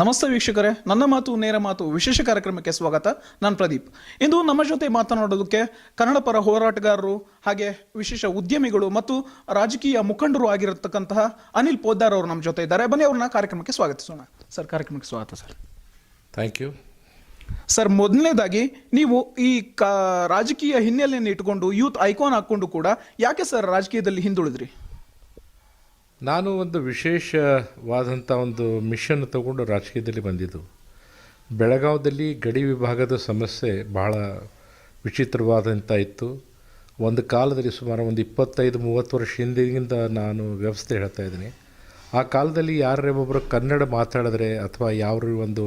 ನಮಸ್ತೆ ವೀಕ್ಷಕರೇ ನನ್ನ ಮಾತು ನೇರ ಮಾತು ವಿಶೇಷ ಕಾರ್ಯಕ್ರಮಕ್ಕೆ ಸ್ವಾಗತ. ನಾನು ಪ್ರದೀಪ್. ಇಂದು ನಮ್ಮ ಜೊತೆ ಮಾತನಾಡೋದಕ್ಕೆ ಕನ್ನಡ ಪರ ಹೋರಾಟಗಾರರು ಹಾಗೆ ವಿಶೇಷ ಉದ್ಯಮಿಗಳು ಮತ್ತು ರಾಜಕೀಯ ಮುಖಂಡರು ಆಗಿರತಕ್ಕಂತಹ ಅನಿಲ್ ಪೋದ್ದಾರ್ ಅವರು ನಮ್ಮ ಜೊತೆ ಇದ್ದಾರೆ. ಬನ್ನಿ ಅವ್ರನ್ನ ಕಾರ್ಯಕ್ರಮಕ್ಕೆ ಸ್ವಾಗತಿಸೋಣ. ಸರ್ ಕಾರ್ಯಕ್ರಮಕ್ಕೆ ಸ್ವಾಗತ ಸರ್. ಥ್ಯಾಂಕ್ ಯು ಸರ್ ಮೊದಲನೇದಾಗಿ ನೀವು ಈ ಕ ರಾಜಕೀಯ ಹಿನ್ನೆಲೆಯನ್ನು ಇಟ್ಕೊಂಡು ಯೂತ್ ಐಕಾನ್ ಹಾಕ್ಕೊಂಡು ಕೂಡ ಯಾಕೆ ಸರ್ ರಾಜಕೀಯದಲ್ಲಿ ಹಿಂದುಳಿದ್ರಿ? ನಾನು ಒಂದು ವಿಶೇಷವಾದಂಥ ಒಂದು ಮಿಷನ್ ತಗೊಂಡು ರಾಜಕೀಯದಲ್ಲಿ ಬಂದಿದ್ದು. ಬೆಳಗಾವದಲ್ಲಿ ಗಡಿ ವಿಭಾಗದ ಸಮಸ್ಯೆ ಬಹಳ ವಿಚಿತ್ರವಾದಂಥ ಇತ್ತು. ಒಂದು ಕಾಲದಲ್ಲಿ ಸುಮಾರು ಒಂದು ಇಪ್ಪತ್ತೈದು, ಮೂವತ್ತು ವರ್ಷ ಹಿಂದಿನಿಂದ ನಾನು ವ್ಯವಸ್ಥೆ ಹೇಳ್ತಾ ಇದ್ದೀನಿ. ಆ ಕಾಲದಲ್ಲಿ ಯಾರೇ ಒಬ್ಬರು ಕನ್ನಡ ಮಾತಾಡಿದ್ರೆ ಅಥವಾ ಯಾವ ಒಂದು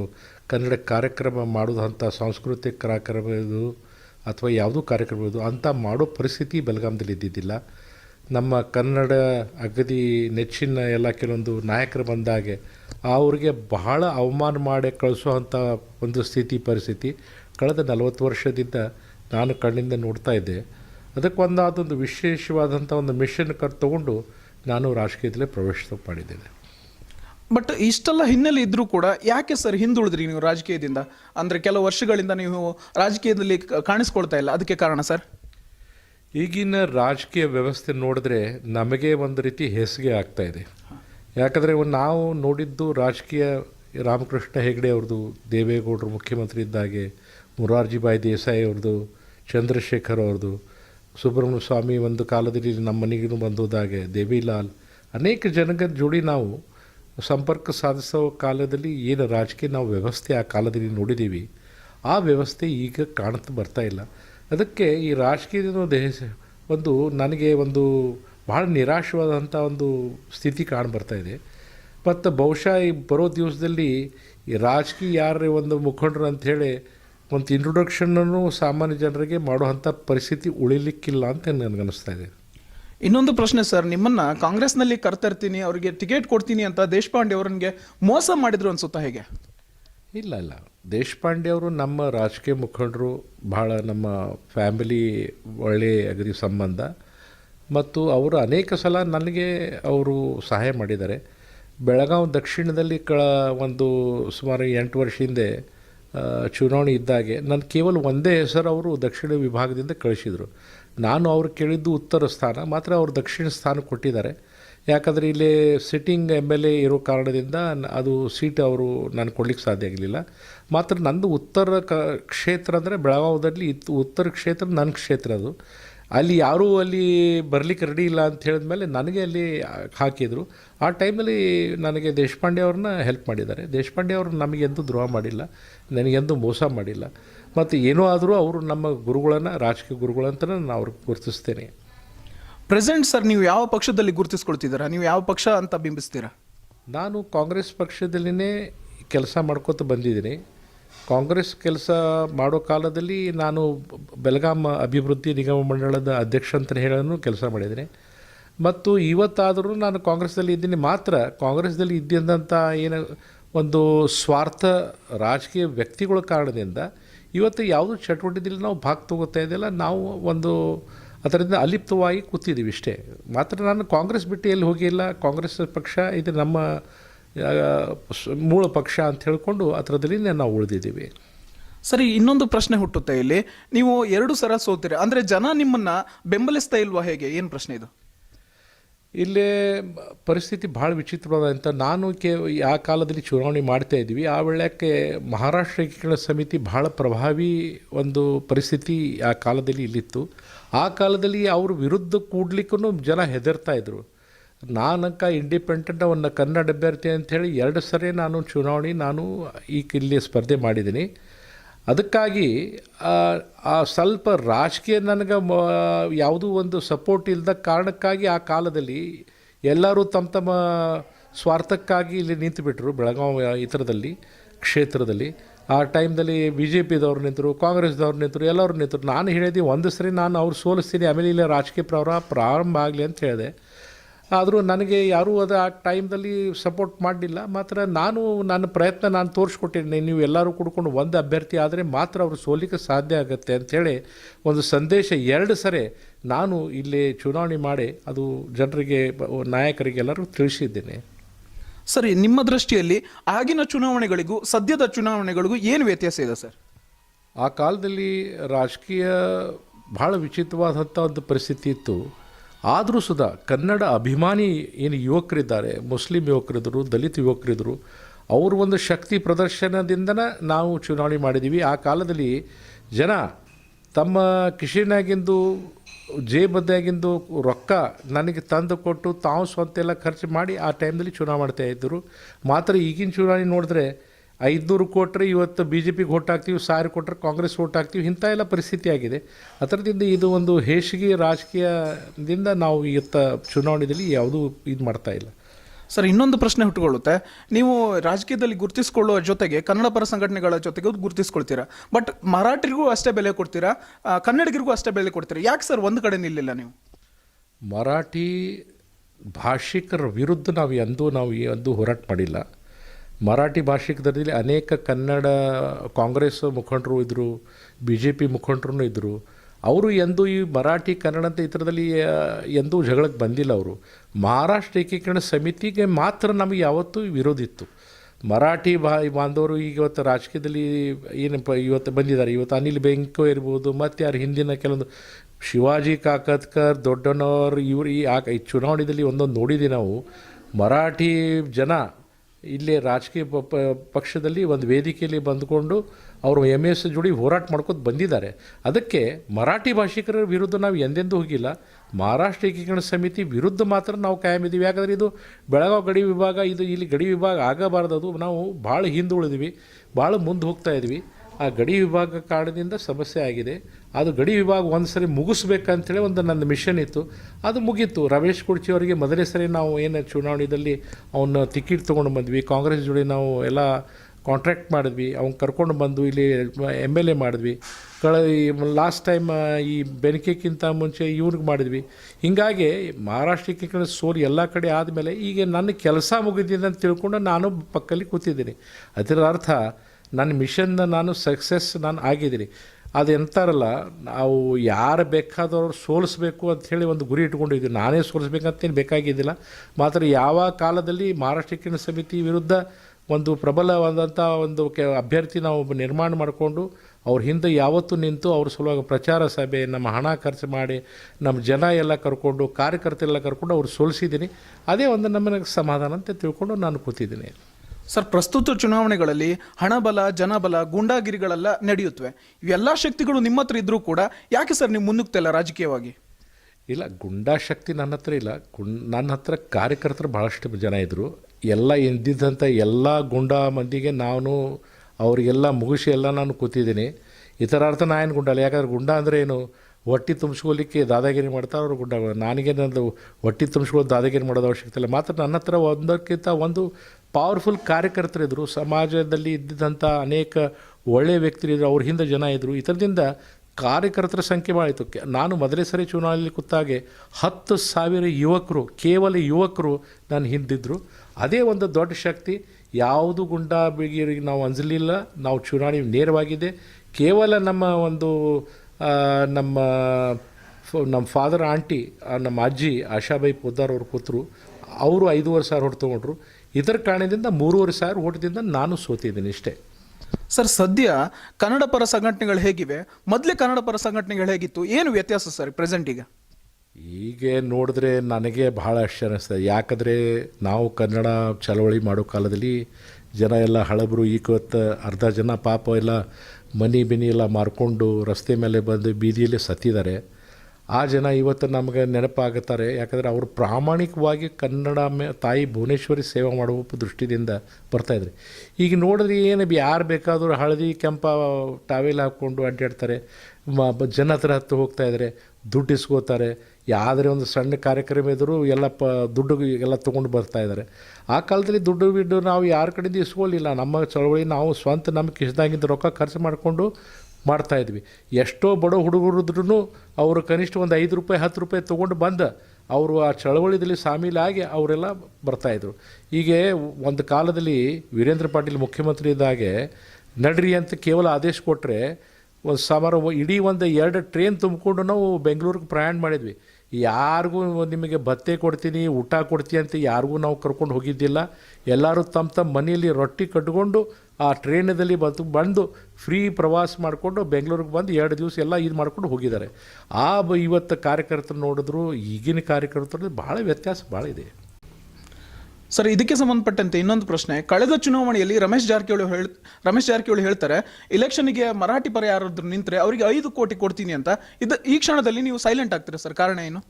ಕನ್ನಡ ಕಾರ್ಯಕ್ರಮ ಮಾಡೋದಂಥ ಸಾಂಸ್ಕೃತಿಕ ಕಾರ್ಯಕ್ರಮ ಇದು ಅಥವಾ ಯಾವುದೂ ಕಾರ್ಯಕ್ರಮ ಇದು ಅಂಥ ಮಾಡೋ ಪರಿಸ್ಥಿತಿ ಬೆಳಗಾಂದಲ್ಲಿ ಇದ್ದಿದ್ದಿಲ್ಲ. ನಮ್ಮ ಕನ್ನಡ ಅಗದಿ ನೆಚ್ಚಿನ ಎಲ್ಲ ಕೆಲವೊಂದು ನಾಯಕರು ಬಂದಾಗೆ ಅವ್ರಿಗೆ ಬಹಳ ಅವಮಾನ ಮಾಡಿ ಕಳಿಸುವಂಥ ಒಂದು ಸ್ಥಿತಿ, ಪರಿಸ್ಥಿತಿ ಕಳೆದ ನಲವತ್ತು ವರ್ಷದಿಂದ ನಾನು ಕಣ್ಣಿಂದ ನೋಡ್ತಾ ಇದ್ದೆ. ಅದಕ್ಕೆ ಒಂದು ಅದೊಂದು ವಿಶೇಷವಾದಂಥ ಒಂದು ಮಿಷನ್ ಕರ್ ತಗೊಂಡು ನಾನು ರಾಜಕೀಯದಲ್ಲೇ ಪ್ರವೇಶ ಮಾಡಿದ್ದೇನೆ. ಬಟ್ ಇಷ್ಟೆಲ್ಲ ಹಿನ್ನೆಲೆ ಇದ್ದರೂ ಕೂಡ ಯಾಕೆ ಸರ್ ಹಿಂದುಳಿದ್ರಿ ನೀವು ರಾಜಕೀಯದಿಂದ? ಅಂದರೆ ಕೆಲವು ವರ್ಷಗಳಿಂದ ನೀವು ರಾಜಕೀಯದಲ್ಲಿ ಕಾಣಿಸ್ಕೊಳ್ತಾ ಇಲ್ಲ. ಅದಕ್ಕೆ ಕಾರಣ ಸರ್? ಈಗಿನ ರಾಜಕೀಯ ವ್ಯವಸ್ಥೆ ನೋಡಿದ್ರೆ ನಮಗೆ ಒಂದು ರೀತಿ ಹೆಸಿಗೆ ಆಗ್ತಾ ಇದೆ. ಯಾಕಂದರೆ ನಾವು ನೋಡಿದ್ದು ರಾಜಕೀಯ ರಾಮಕೃಷ್ಣ ಹೆಗಡೆ ಅವ್ರದ್ದು, ದೇವೇಗೌಡರು ಮುಖ್ಯಮಂತ್ರಿ ಇದ್ದಾಗೆ ಮುರಾರ್ಜಿಭಾಯ್ ದೇಸಾಯಿ ಅವ್ರದ್ದು, ಚಂದ್ರಶೇಖರ್ ಅವ್ರದ್ದು, ಸುಬ್ರಹ್ಮಣ್ಯ ಸ್ವಾಮಿ ಒಂದು ಕಾಲದಲ್ಲಿ ನಮ್ಮ ಮನೆಗೂ ಬಂದೋದಾಗೆ ದೇವಿಲಾಲ್, ಅನೇಕ ಜನಗಳ ಜೋಡಿ ನಾವು ಸಂಪರ್ಕ ಸಾಧಿಸೋ ಕಾಲದಲ್ಲಿ ಏನು ರಾಜಕೀಯ ನಾವು ವ್ಯವಸ್ಥೆ ಆ ಕಾಲದಲ್ಲಿ ನೋಡಿದ್ದೀವಿ. ಆ ವ್ಯವಸ್ಥೆ ಈಗ ಕಾಣ್ತಾ ಬರ್ತಾ ಇಲ್ಲ. ಅದಕ್ಕೆ ಈ ರಾಜಕೀಯದ ದೇಶ ಒಂದು ನನಗೆ ಒಂದು ಭಾಳ ನಿರಾಶವಾದಂಥ ಒಂದು ಸ್ಥಿತಿ ಕಾಣ್ ಬರ್ತಾ ಇದೆ. ಮತ್ತು ಬಹುಶಃ ಈ ಬರೋ ದಿವಸದಲ್ಲಿ ಈ ರಾಜಕೀಯ ಯಾರೇ ಒಂದು ಮುಖಂಡರು ಅಂಥೇಳಿ ಒಂದು ಇಂಟ್ರೊಡಕ್ಷನನ್ನು ಸಾಮಾನ್ಯ ಜನರಿಗೆ ಮಾಡುವಂಥ ಪರಿಸ್ಥಿತಿ ಉಳಿಲಿಕ್ಕಿಲ್ಲ ಅಂತ ನನಗನ್ನಿಸ್ತಾ ಇದೆ. ಇನ್ನೊಂದು ಪ್ರಶ್ನೆ ಸರ್ ನಿಮ್ಮನ್ನು ಕಾಂಗ್ರೆಸ್ನಲ್ಲಿ ಕರ್ತರ್ತೀನಿ ಅವರಿಗೆ ಟಿಕೆಟ್ ಕೊಡ್ತೀನಿ ಅಂತ ದೇಶಪಾಂಡೆ ಅವರಿಗೆ ಮೋಸ ಮಾಡಿದ್ರು ಅನ್ಸುತ್ತಾ ಹೇಗೆ? ಇಲ್ಲ ಇಲ್ಲ. ದೇಶಪಾಂಡೆ ಅವರು ನಮ್ಮ ರಾಜಕೀಯ ಮುಖಂಡರು ಬಹಳ ನಮ್ಮ ಫ್ಯಾಮಿಲಿ ಒಳ್ಳೆಯ ಅಗದಿ ಸಂಬಂಧ. ಮತ್ತು ಅವರು ಅನೇಕ ಸಲ ನನಗೆ ಅವರು ಸಹಾಯ ಮಾಡಿದ್ದಾರೆ. ಬೆಳಗಾವಿ ದಕ್ಷಿಣದಲ್ಲಿ ಕಳ ಒಂದು ಸುಮಾರು ಎಂಟು ವರ್ಷ ಹಿಂದೆ ಚುನಾವಣೆ ಇದ್ದಾಗೆ ನನ್ನ ಕೇವಲ ಒಂದೇ ಹೆಸರು ಅವರು ದಕ್ಷಿಣ ವಿಭಾಗದಿಂದ ಕಳಿಸಿದರು. ನಾನು ಅವ್ರು ಕೇಳಿದ್ದು ಉತ್ತರ ಸ್ಥಾನ, ಮಾತ್ರ ಅವರು ದಕ್ಷಿಣ ಸ್ಥಾನ ಕೊಟ್ಟಿದ್ದಾರೆ. ಯಾಕಂದರೆ ಇಲ್ಲಿ ಸಿಟ್ಟಿಂಗ್ ಎಂ ಎಲ್ ಎ ಇರೋ ಕಾರಣದಿಂದ ಅದು ಸೀಟ್ ಅವರು ನಾನು ಕೊಡ್ಲಿಕ್ಕೆ ಸಾಧ್ಯ ಆಗಲಿಲ್ಲ. ಮಾತ್ರ ನಂದು ಉತ್ತರ ಕ ಕ್ಷೇತ್ರ ಅಂದರೆ ಬೆಳಗಾವದಲ್ಲಿ ಇತ್ತು ಉತ್ತರ ಕ್ಷೇತ್ರ ನನ್ನ ಕ್ಷೇತ್ರ ಅದು. ಅಲ್ಲಿ ಯಾರೂ ಅಲ್ಲಿ ಬರಲಿಕ್ಕೆ ರೆಡಿ ಇಲ್ಲ ಅಂತ ಹೇಳಿದ ಮೇಲೆ ನನಗೆ ಅಲ್ಲಿ ಹಾಕಿದರು. ಆ ಟೈಮಲ್ಲಿ ನನಗೆ ದೇಶಪಾಂಡೆ ಅವ್ರನ್ನ ಹೆಲ್ಪ್ ಮಾಡಿದ್ದಾರೆ. ದೇಶಪಾಂಡೆ ಅವರು ನಮಗೆಂದೂ ದ್ರೋಹ ಮಾಡಿಲ್ಲ ನನಗೆಂದೂ ಮೋಸ ಮಾಡಿಲ್ಲ. ಮತ್ತು ಏನೂ ಆದರೂ ಅವರು ನಮ್ಮ ಗುರುಗಳನ್ನು, ರಾಜಕೀಯ ಗುರುಗಳಂತ ನಾನು ಅವ್ರಿಗೆ ಗುರುತಿಸ್ತೇನೆ. ಪ್ರೆಸೆಂಟ್ ಸರ್ ನೀವು ಯಾವ ಪಕ್ಷದಲ್ಲಿ ಗುರುತಿಸ್ಕೊಳ್ತಿದ್ದೀರಾ? ನೀವು ಯಾವ ಪಕ್ಷ ಅಂತ ಬಿಂಬಿಸ್ತೀರಾ? ನಾನು ಕಾಂಗ್ರೆಸ್ ಪಕ್ಷದಲ್ಲಿನೇ ಕೆಲಸ ಮಾಡ್ಕೋತ ಬಂದಿದ್ದೀನಿ. ಕಾಂಗ್ರೆಸ್ ಕೆಲಸ ಮಾಡೋ ಕಾಲದಲ್ಲಿ ನಾನು ಬೆಳಗಾಂ ಅಭಿವೃದ್ಧಿ ನಿಗಮ ಮಂಡಳದ ಅಧ್ಯಕ್ಷ ಅಂತ ಹೇಳೋನು ಕೆಲಸ ಮಾಡಿದ್ದೀನಿ. ಮತ್ತು ಇವತ್ತಾದರೂ ನಾನು ಕಾಂಗ್ರೆಸ್ದಲ್ಲಿ ಇದ್ದೀನಿ. ಮಾತ್ರ ಕಾಂಗ್ರೆಸ್ದಲ್ಲಿ ಇದ್ದಂಥ ಏನು ಒಂದು ಸ್ವಾರ್ಥ ರಾಜಕೀಯ ವ್ಯಕ್ತಿಗಳ ಕಾರಣದಿಂದ ಇವತ್ತು ಯಾವುದೂ ಚಟುವಟಿಕೆಯಲ್ಲಿ ನಾವು ಭಾಗ ತಗೋತಾ ಇದ್ದಿಲ್ಲ ನಾವು ಒಂದು ಅದರಿಂದ ಅಲಿಪ್ತವಾಗಿ ಕೂತಿದ್ದೀವಿ ಇಷ್ಟೇ. ಮಾತ್ರ ನಾನು ಕಾಂಗ್ರೆಸ್ ಬಿಟ್ಟು ಎಲ್ಲಿ ಹೋಗಿಲ್ಲ ಕಾಂಗ್ರೆಸ್ ಪಕ್ಷ, ಇದು ನಮ್ಮ ಮೂಲ ಪಕ್ಷ ಅಂತ ಹೇಳಿಕೊಂಡು ಅದರದಲ್ಲಿ ನಾವು ಉಳಿದಿದ್ದೀವಿ. ಸರಿ, ಇನ್ನೊಂದು ಪ್ರಶ್ನೆ ಹುಟ್ಟುತ್ತೆ ಇಲ್ಲಿ. ನೀವು ಎರಡು ಸಲ ಸೋತಿರಿ. ಅಂದ್ರೆ ಜನ ನಿಮ್ಮನ್ನ ಬೆಂಬಲಿಸ್ತಾ ಇಲ್ವಾ ಹೇಗೆ? ಏನು ಪ್ರಶ್ನೆ ಇದು? ಇಲ್ಲೇ ಪರಿಸ್ಥಿತಿ ಭಾಳ ವಿಚಿತ್ರವಾದ ಅಂತ ನಾನು ಕೇ ಆ ಕಾಲದಲ್ಲಿ ಚುನಾವಣೆ ಮಾಡ್ತಾ ಇದ್ವಿ ಆ ವೇಳೆಗೆ ಮಹಾರಾಷ್ಟ್ರ ಏಕೀಕರಣ ಸಮಿತಿ ಭಾಳ ಪ್ರಭಾವಿ ಒಂದು ಪರಿಸ್ಥಿತಿ ಆ ಕಾಲದಲ್ಲಿ ಇಲ್ಲಿತ್ತು. ಆ ಕಾಲದಲ್ಲಿ ಅವ್ರ ವಿರುದ್ಧ ಕೂಡ್ಲಿಕ್ಕೂ ಜನ ಹೆದರ್ತಾ ಇದ್ರು. ನಾನಂಕ ಇಂಡಿಪೆಂಡೆಂಟ್ ಒಂದು ಕನ್ನಡ ಅಭ್ಯರ್ಥಿ ಅಂಥೇಳಿ ಎರಡು ಸರಿ ನಾನು ಚುನಾವಣೆ, ನಾನು ಈಗ ಇಲ್ಲಿ ಸ್ಪರ್ಧೆ ಮಾಡಿದ್ದೀನಿ. ಅದಕ್ಕಾಗಿ ಆ, ಸ್ವಲ್ಪ ರಾಜಕೀಯ ನನಗೆ ಯಾವುದೂ ಒಂದು ಸಪೋರ್ಟ್ ಇಲ್ಲದ ಕಾರಣಕ್ಕಾಗಿ ಆ ಕಾಲದಲ್ಲಿ ಎಲ್ಲರೂ ತಮ್ಮ ತಮ್ಮ ಸ್ವಾರ್ಥಕ್ಕಾಗಿ ಇಲ್ಲಿ ನಿಂತುಬಿಟ್ರು ಬೆಳಗಾವಿ ಇತರದಲ್ಲಿ ಕ್ಷೇತ್ರದಲ್ಲಿ. ಆ ಟೈಮ್ದಲ್ಲಿ ಬಿ ಜೆ ಪಿದವ್ರು ನಿಂತರು ಕಾಂಗ್ರೆಸ್ದವ್ರು ನಿಂತರು ಎಲ್ಲರೂ ನಿಂತರು. ನಾನು ಹೇಳಿದೆ ಒಂದು ಸರಿ ನಾನು ಅವ್ರು ಸೋಲಿಸ್ತೀನಿ ಆಮೇಲೆ ಇಲ್ಲ ರಾಜಕೀಯ ಪ್ರವರ ಪ್ರಾರಂಭ ಆಗಲಿ ಅಂತ ಹೇಳಿದೆ. ಆದರೂ ನನಗೆ ಯಾರೂ ಅದು ಆ ಟೈಮ್ದಲ್ಲಿ ಸಪೋರ್ಟ್ ಮಾಡಲಿಲ್ಲ. ಮಾತ್ರ ನಾನು ನನ್ನ ಪ್ರಯತ್ನ ನಾನು ತೋರಿಸ್ಕೊಟ್ಟಿದ್ದೀನಿ. ನೀವು ಎಲ್ಲರೂ ಕುಡ್ಕೊಂಡು ಒಂದು ಅಭ್ಯರ್ಥಿ ಆದರೆ ಮಾತ್ರ ಅವರು ಸೋಲಿಕ್ಕೆ ಸಾಧ್ಯ ಆಗುತ್ತೆ ಅಂಥೇಳಿ ಒಂದು ಸಂದೇಶ ಎರಡು ಸರಿ ನಾನು ಇಲ್ಲಿ ಚುನಾವಣೆ ಮಾಡಿ ಅದು ಜನರಿಗೆ ನಾಯಕರಿಗೆಲ್ಲರೂ ನಾಯಕರಿಗೆ ತಿಳಿಸಿದ್ದೇನೆ. ಸರಿ ನಿಮ್ಮ ದೃಷ್ಟಿಯಲ್ಲಿ ಆಗಿನ ಚುನಾವಣೆಗಳಿಗೂ ಸದ್ಯದ ಚುನಾವಣೆಗಳಿಗೂ ಏನು ವ್ಯತ್ಯಾಸ ಇದೆ ಸರ್? ಆ ಕಾಲದಲ್ಲಿ ರಾಜಕೀಯ ಭಾಳ ವಿಚಿತ್ರವಾದಂಥ ಒಂದು ಪರಿಸ್ಥಿತಿ ಇತ್ತು. ಆದರೂ ಸುದಾ ಕನ್ನಡ ಅಭಿಮಾನಿ ಏನು ಯುವಕರಿದ್ದಾರೆ, ಮುಸ್ಲಿಂ ಯುವಕರಿದ್ದರು, ದಲಿತ ಯುವಕರಿದ್ದರು, ಅವ್ರ ಒಂದು ಶಕ್ತಿ ಪ್ರದರ್ಶನದಿಂದನೇ ನಾವು ಚುನಾವಣೆ ಮಾಡಿದ್ದೀವಿ. ಆ ಕಾಲದಲ್ಲಿ ಜನ ತಮ್ಮ ಕಿಶಿನಾಗಿಂದು ಜೇಬದ್ದಾಗಿಂದು ರೊಕ್ಕ ನನಗೆ ತಂದು ಕೊಟ್ಟು ತಾವು ಸ್ವಂತ ಎಲ್ಲ ಖರ್ಚು ಮಾಡಿ ಆ ಟೈಮ್ದಲ್ಲಿ ಚುನಾವಣೆ ಮಾಡ್ತಾಯಿದ್ದರು ಮಾತ್ರ ಈಗಿನ ಚುನಾವಣೆ ನೋಡಿದ್ರೆ ಐದುನೂರು ಕೊಟ್ಟರೆ ಇವತ್ತು ಬಿ ಜೆ ಪಿಗೆ ಓಟ್ ಹಾಕ್ತೀವಿ ಸಾವಿರ ಕೊಟ್ಟರೆ ಕಾಂಗ್ರೆಸ್ ಓಟ್ ಹಾಕ್ತೀವಿ ಇಂಥ ಎಲ್ಲ ಪರಿಸ್ಥಿತಿ ಆಗಿದೆ. ಅದರದಿಂದ ಇದು ಒಂದು ಹೇಸಿಗೆ ರಾಜಕೀಯದಿಂದ ನಾವು ಇವತ್ತ ಚುನಾವಣೆಯಲ್ಲಿ ಯಾವುದೂ ಇದು ಮಾಡ್ತಾ ಇಲ್ಲ. ಸರ್ ಇನ್ನೊಂದು ಪ್ರಶ್ನೆ ಹುಟ್ಟುಕೊಳ್ಳುತ್ತೆ. ನೀವು ರಾಜಕೀಯದಲ್ಲಿ ಗುರುತಿಸಿಕೊಳ್ಳುವ ಜೊತೆಗೆ ಕನ್ನಡ ಪರ ಸಂಘಟನೆಗಳ ಜೊತೆಗೆ ಗುರುತಿಸ್ಕೊಳ್ತೀರಾ? ಬಟ್ ಮರಾಠಿಗೂ ಅಷ್ಟೇ ಬೆಲೆ ಕೊಡ್ತೀರಾ? ಕನ್ನಡಿಗರಿಗೂ ಅಷ್ಟೇ ಬೆಲೆ ಕೊಡ್ತೀರಾ? ಯಾಕೆ ಸರ್ ಒಂದು ಕಡೆ ನಿಲ್ಲಿಲ್ಲ ನೀವು? ಮರಾಠಿ ಭಾಷಿಕರ ವಿರುದ್ಧ ನಾವು ಎಂದೂ ನಾವು ಎಂದೂ ಹೋರಾಟ ಮಾಡಿಲ್ಲ. ಮರಾಠಿ ಭಾಷಿಕದಲ್ಲಿ ಅನೇಕ ಕನ್ನಡ ಕಾಂಗ್ರೆಸ್ ಮುಖಂಡರು ಇದ್ದರು ಬಿ ಜೆ ಪಿ ಮುಖಂಡರು ಇದ್ದರು ಅವರು ಎಂದೂ ಈ ಮರಾಠಿ ಕನ್ನಡ ಅಂತ ಈ ಎಂದೂ ಜಗಳಕ್ಕೆ ಬಂದಿಲ್ಲ ಅವರು. ಮಹಾರಾಷ್ಟ್ರ ಏಕೀಕರಣ ಸಮಿತಿಗೆ ಮಾತ್ರ ನಮಗೆ ಯಾವತ್ತೂ ವಿರೋಧಿತ್ತು ಮರಾಠಿ ಬಾ ಬಾಂಧವರು ಈಗ ಇವತ್ತು ರಾಜಕೀಯದಲ್ಲಿ ಏನಪ್ಪ, ಇವತ್ತು ಬಂದಿದ್ದಾರೆ. ಇವತ್ತು ಅನಿಲ್ ಬೆಂಕೋ ಇರ್ಬೋದು, ಮತ್ತು ಯಾರು ಹಿಂದಿನ ಕೆಲವೊಂದು ಶಿವಾಜಿ ಕಾಕತ್ಕರ್, ದೊಡ್ಡನವ್ರು, ಇವರು ಈ ಆ ಈ ಚುನಾವಣೆಯಲ್ಲಿ ಒಂದೊಂದು ನೋಡಿದ್ದೀವಿ ನಾವು. ಮರಾಠಿ ಜನ ಇಲ್ಲಿ ರಾಜಕೀಯ ಪಕ್ಷದಲ್ಲಿ ಒಂದು ವೇದಿಕೆಯಲ್ಲಿ ಬಂದುಕೊಂಡು ಅವರು ಎಂ ಎಸ್ ಜೋಡಿ ಹೋರಾಟ ಮಾಡ್ಕೊಂಡು ಬಂದಿದ್ದಾರೆ. ಅದಕ್ಕೆ ಮರಾಠಿ ಭಾಷಿಕರ ವಿರುದ್ಧ ನಾವು ಎಂದೆಂದೂ ಹೋಗಿಲ್ಲ. ಮಹಾರಾಷ್ಟ್ರ ಏಕೀಕರಣ ಸಮಿತಿ ವಿರುದ್ಧ ಮಾತ್ರ ನಾವು ಕಾಯಮಿದ್ದೀವಿ ಯಾಕಂದರೆ ಇದು ಬೆಳಗಾವಿ ಗಡಿ ವಿಭಾಗ, ಇದು ಇಲ್ಲಿ ಗಡಿ ವಿಭಾಗ ಆಗಬಾರ್ದದು ನಾವು ಭಾಳ ಹಿಂದುಳಿದ್ವಿ, ಭಾಳ ಮುಂದೆ ಹೋಗ್ತಾ ಇದ್ವಿ. ಆ ಗಡಿ ವಿಭಾಗ ಕಾರಣದಿಂದ ಸಮಸ್ಯೆ ಆಗಿದೆ. ಅದು ಗಡಿ ವಿಭಾಗ ಒಂದು ಸರಿ ಮುಗಿಸ್ಬೇಕಂತೇಳಿ ಒಂದು ನನ್ನ ಮಿಷನ್ ಇತ್ತು. ಅದು ಮುಗೀತು. ರಮೇಶ್ ಕುರ್ಚಿ ಅವರಿಗೆ ಮೊದಲನೇ ಸರಿ ನಾವು ಏನು ಚುನಾವಣೆಯಲ್ಲಿ ಅವನ್ನ ಟಿಕೆಟ್ ತೊಗೊಂಡು ಬಂದ್ವಿ. ಕಾಂಗ್ರೆಸ್ ಜೋಡಿ ನಾವು ಎಲ್ಲ ಕಾಂಟ್ರ್ಯಾಕ್ಟ್ ಮಾಡಿದ್ವಿ. ಅವ್ನು ಕರ್ಕೊಂಡು ಬಂದು ಇಲ್ಲಿ ಎಂ ಎಲ್ ಎ ಮಾಡಿದ್ವಿ. ಕಳ ಲಾಸ್ಟ್ ಟೈಮ್ ಈ ಬೆನಕೆಕ್ಕಿಂತ ಮುಂಚೆ ಇವ್ರಿಗೆ ಮಾಡಿದ್ವಿ. ಹೀಗಾಗಿ ಮಹಾರಾಷ್ಟ್ರಕ್ಕೆ ಕಡೆ ಸೋಲು ಎಲ್ಲ ಕಡೆ ಆದಮೇಲೆ ಈಗ ನನ್ನ ಕೆಲಸ ಮುಗಿದಿದೆ ಅಂತ ತಿಳ್ಕೊಂಡು ನಾನು ಪಕ್ಕಲ್ಲಿ ಕೂತಿದ್ದೀನಿ. ಅದರ ಅರ್ಥ ನನ್ನ ಮಿಷನ್ನ ನಾನು ಸಕ್ಸಸ್ ನಾನು ಆಗಿದ್ದೀನಿ. ಅದು ಎಂತಾರಲ್ಲ, ನಾವು ಯಾರು ಬೇಕಾದವ್ರು ಸೋಲಿಸ್ಬೇಕು ಅಂಥೇಳಿ ಒಂದು ಗುರಿ ಇಟ್ಕೊಂಡಿದ್ದೀವಿ. ನಾನೇ ಸೋಲಿಸ್ಬೇಕಂತೇನು ಬೇಕಾಗಿದ್ದಿಲ್ಲ. ಮಾತ್ರ ಯಾವ ಕಾಲದಲ್ಲಿ ಮಹಾರಾಷ್ಟ್ರ ಕಿರಣ ಸಮಿತಿ ವಿರುದ್ಧ ಒಂದು ಪ್ರಬಲವಾದಂಥ ಒಂದು ಕೆ ಅಭ್ಯರ್ಥಿ ನಾವು ನಿರ್ಮಾಣ ಮಾಡಿಕೊಂಡು, ಅವ್ರ ಹಿಂದೆ ಯಾವತ್ತೂ ನಿಂತು ಅವ್ರ ಸಲುವಾಗಿ ಪ್ರಚಾರ ಸಭೆ, ನಮ್ಮ ಹಣ ಖರ್ಚು ಮಾಡಿ, ನಮ್ಮ ಜನ ಎಲ್ಲ ಕರ್ಕೊಂಡು, ಕಾರ್ಯಕರ್ತರೆಲ್ಲ ಕರ್ಕೊಂಡು ಅವ್ರು ಸೋಲಿಸಿದ್ದೀನಿ. ಅದೇ ಒಂದು ನಮಗೆ ಸಮಾಧಾನ ಅಂತ ತಿಳ್ಕೊಂಡು ನಾನು ಕೂತಿದ್ದೀನಿ. ಸರ್, ಪ್ರಸ್ತುತ ಚುನಾವಣೆಗಳಲ್ಲಿ ಹಣಬಲ, ಜನಬಲ, ಗೂಂಡಾಗಿರಿಗಳೆಲ್ಲ ನಡೆಯುತ್ತವೆ. ಇವೆಲ್ಲ ಶಕ್ತಿಗಳು ನಿಮ್ಮ ಹತ್ರ ಇದ್ರೂ ಕೂಡ ಯಾಕೆ ಸರ್ ನೀವು ಮುನ್ನುಗ್ತಿಲ್ಲ ರಾಜಕೀಯವಾಗಿ? ಇಲ್ಲ, ಗುಂಡಾ ಶಕ್ತಿ ನನ್ನ ಹತ್ರ ಇಲ್ಲ. ನನ್ನ ಹತ್ರ ಕಾರ್ಯಕರ್ತರು ಭಾಳಷ್ಟು ಜನ ಇದ್ದರು ಎಲ್ಲ ಇದ್ದಿದ್ದಂಥ ಎಲ್ಲ ಗುಂಡಾ ಮಂದಿಗೆ ನಾನು, ಅವರಿಗೆಲ್ಲ ಮುಗಿಸಿ ಎಲ್ಲ ನಾನು ಕೂತಿದ್ದೀನಿ. ಇತರ ಅರ್ಥ ನಾ ಏನು ಗುಂಡ ಅಲ್ಲ ಯಾಕಂದ್ರೆ ಗುಂಡ ಅಂದರೆ ಏನು? ಹೊಟ್ಟಿ ತುಂಬಿಸ್ಕೊಳ್ಳಿಕ್ಕೆ ದಾದಾಗಿರಿ ಮಾಡ್ತಾರೆ ಅವರು ಗುಡ್ಡ ನನಗೆ ನಂದು ಹೊಟ್ಟಿ ತುಂಬಿಸ್ಕೊಳ್ಳೋದು ದಾದಾಗಿರಿ ಮಾಡೋದು ಅವಶ್ಯಕತೆ ಇಲ್ಲ. ಮಾತ್ರ ನನ್ನ ಹತ್ರ ಒಂದಕ್ಕಿಂತ ಒಂದು ಪವರ್ಫುಲ್ ಕಾರ್ಯಕರ್ತರಿದ್ದರು ಸಮಾಜದಲ್ಲಿ ಇದ್ದಿದ್ದಂಥ ಅನೇಕ ಒಳ್ಳೆಯ ವ್ಯಕ್ತಿರಿದ್ರು. ಅವ್ರ ಹಿಂದೆ ಜನ ಇದ್ದರು ಇದರಿಂದ ಕಾರ್ಯಕರ್ತರ ಸಂಖ್ಯೆ ಭಾಳ ಇತ್ತು. ನಾನು ಮೊದಲೇ ಸರಿ ಚುನಾವಣೆಯಲ್ಲಿ ಕೂತಾಗೆ ಹತ್ತು ಸಾವಿರ ಯುವಕರು, ಕೇವಲ ಯುವಕರು ನನ್ನ ಹಿಂದಿದ್ದರು ಅದೇ ಒಂದು ದೊಡ್ಡ ಶಕ್ತಿ. ಯಾವುದು ಗುಂಡಾ ಬಿಗಿರಿಗೆ ನಾವು ಅಂಜಲಿಲ್ಲ. ನಾವು ಚುನಾವಣೆ ನೇರವಾಗಿದೆ. ಕೇವಲ ನಮ್ಮ ಒಂದು ನಮ್ಮ ಫ- ನಮ್ಮ ಫಾದರ್ ಆಂಟಿ ನಮ್ಮ ಅಜ್ಜಿ ಆಶಾಬಾಯಿ ಪೋದ್ದಾರ್ ಅವ್ರ ಕೂತರು. ಅವರು ಐದೂವರೆ ಸಾವಿರ ಓಟ್ ತೊಗೊಂಡ್ರು. ಇದರ ಕಾರಣದಿಂದ ಮೂರುವರೆ ಸಾವಿರ ಓಟದಿಂದ ನಾನು ಸೋತಿದ್ದೀನಿ ಇಷ್ಟೇ. ಸರ್ ಸದ್ಯ ಕನ್ನಡ ಪರ ಸಂಘಟನೆಗಳು ಹೇಗಿವೆ? ಮೊದಲೇ ಕನ್ನಡ ಪರ ಸಂಘಟನೆಗಳು ಹೇಗಿತ್ತು? ಏನು ವ್ಯತ್ಯಾಸ ಸರ್ ಪ್ರೆಸೆಂಟ್ ಈಗ? ಹೀಗೆ ನೋಡಿದ್ರೆ ನನಗೆ ಭಾಳ ಆಶ್ಚರ್ಯ ಅನಿಸ್ತದೆ. ಯಾಕಂದರೆ ನಾವು ಕನ್ನಡ ಚಳವಳಿ ಮಾಡೋ ಕಾಲದಲ್ಲಿ ಜನ ಎಲ್ಲ ಹಳಬರು ಈಗ ಅರ್ಧ ಜನ ಪಾಪ ಎಲ್ಲ ಮನಿ ಬಿನಿ ಎಲ್ಲ ಮಾರ್ಕೊಂಡು ರಸ್ತೆ ಮೇಲೆ ಬಂದು ಬೀದಿಯಲ್ಲಿ ಸತ್ತಿದ್ದಾರೆ. ಆ ಜನ ಇವತ್ತು ನಮಗೆ ನೆನಪಾಗುತ್ತಾರೆ. ಯಾಕಂದರೆ ಅವರು ಪ್ರಾಮಾಣಿಕವಾಗಿ ಕನ್ನಡ ಮೇ, ತಾಯಿ ಭುವನೇಶ್ವರಿ ಸೇವೆ ಮಾಡುವ ದೃಷ್ಟಿಯಿಂದ ಬರ್ತಾಯಿದ್ರು ಈಗ ನೋಡಿದ್ರೆ ಏನು ಯಾರು ಬೇಕಾದರೂ ಹಳದಿ ಕೆಂಪ ಟಾವೆಲ್ ಹಾಕ್ಕೊಂಡು ಅಡ್ಡಾಡ್ತಾರೆ. ಜನ ಹತ್ರ ಹತ್ತು ಹೋಗ್ತಾ ಇದ್ದಾರೆ ದುಡ್ಡು ಇಸ್ಕೋತಾರೆ. ಯಾವುದೇ ಒಂದು ಸಣ್ಣ ಕಾರ್ಯಕ್ರಮ ಇದ್ದರೂ ಎಲ್ಲ ಪ, ದುಡ್ಡು ಎಲ್ಲ ತೊಗೊಂಡು ಬರ್ತಾ ಇದ್ದಾರೆ ಆ ಕಾಲದಲ್ಲಿ ದುಡ್ಡು ಬಿಡ್ಡು ನಾವು ಯಾರ ಕಡೆಯಿಂದ ಇಸ್ಕೊಳ್ಳಿಲ್ಲ ನಮ್ಮ ಚಳವಳಿ ನಾವು ಸ್ವಂತ ನಮ್ಮ ಕಿಸ್ದಾಗಿಂದ ರೊಕ್ಕ ಖರ್ಚು ಮಾಡಿಕೊಂಡು ಮಾಡ್ತಾಯಿದ್ವಿ ಎಷ್ಟೋ ಬಡ ಹುಡುಗರಿದ್ರೂ ಅವರು ಕನಿಷ್ಠ ಒಂದು ಐದು ರೂಪಾಯಿ, ಹತ್ತು ರೂಪಾಯಿ ತೊಗೊಂಡು ಬಂದು ಅವರು ಆ ಚಳವಳಿದಲ್ಲಿ ಸಾಮೀಲಾಗಿ ಅವರೆಲ್ಲ ಬರ್ತಾಯಿದ್ರು ಹೀಗೆ ಒಂದು ಕಾಲದಲ್ಲಿ ವೀರೇಂದ್ರ ಪಾಟೀಲ್ ಮುಖ್ಯಮಂತ್ರಿ ಇದ್ದಾಗೆ ನಡ್ರಿ ಅಂತ ಕೇವಲ ಆದೇಶ ಕೊಟ್ಟರೆ ಒಂದು ಸುಮಾರು ಇಡೀ ಒಂದು ಎರಡು ಟ್ರೈನ್ ತುಂಬಿಕೊಂಡು ನಾವು ಬೆಂಗಳೂರಿಗೆ ಪ್ರಯಾಣ ಮಾಡಿದ್ವಿ. ಯಾರಿಗೂ ನಿಮಗೆ ಭತ್ತೆ ಕೊಡ್ತೀನಿ, ಊಟ ಕೊಡ್ತೀನಿ ಅಂತ ಯಾರಿಗೂ ನಾವು ಕರ್ಕೊಂಡು ಹೋಗಿದ್ದಿಲ್ಲ. ಎಲ್ಲರೂ ತಮ್ಮ ತಮ್ಮ ಮನೆಯಲ್ಲಿ ರೊಟ್ಟಿ ಕಟ್ಕೊಂಡು ಆ ಟ್ರೈನದಲ್ಲಿ ಬಂದು ಬಂದು ಫ್ರೀ ಪ್ರವಾಸ ಮಾಡಿಕೊಂಡು ಬೆಂಗಳೂರಿಗೆ ಬಂದು ಎರಡು ದಿವಸ ಎಲ್ಲ ಇದು ಮಾಡ್ಕೊಂಡು ಹೋಗಿದ್ದಾರೆ. ಆ ಬ ಇವತ್ತು ಕಾರ್ಯಕರ್ತರು ನೋಡಿದ್ರು, ಈಗಿನ ಕಾರ್ಯಕರ್ತರು ಭಾಳ ವ್ಯತ್ಯಾಸ ಭಾಳ ಇದೆ. ಸರ್, ಇದಕ್ಕೆ ಸಂಬಂಧಪಟ್ಟಂತೆ ಇನ್ನೊಂದು ಪ್ರಶ್ನೆ. ಕಳೆದ ಚುನಾವಣೆಯಲ್ಲಿ ರಮೇಶ್ ಜಾರಕಿಹೊಳಿ ಹೇಳಿ, ರಮೇಶ್ ಜಾರಕಿಹೊಳಿ ಹೇಳ್ತಾರೆ, ಇಲೆಕ್ಷನ್ಗೆ ಮರಾಠಿ ಪರ ಯಾರಾದ್ರೂ ನಿಂತರೆ ಅವರಿಗೆ ಐದು ಕೋಟಿ ಕೊಡ್ತೀನಿ ಅಂತ. ಇದು ಈ ಕ್ಷಣದಲ್ಲಿ ನೀವು ಸೈಲೆಂಟ್ ಆಗ್ತೀರಾ ಸರ್? ಕಾರಣ ಏನು?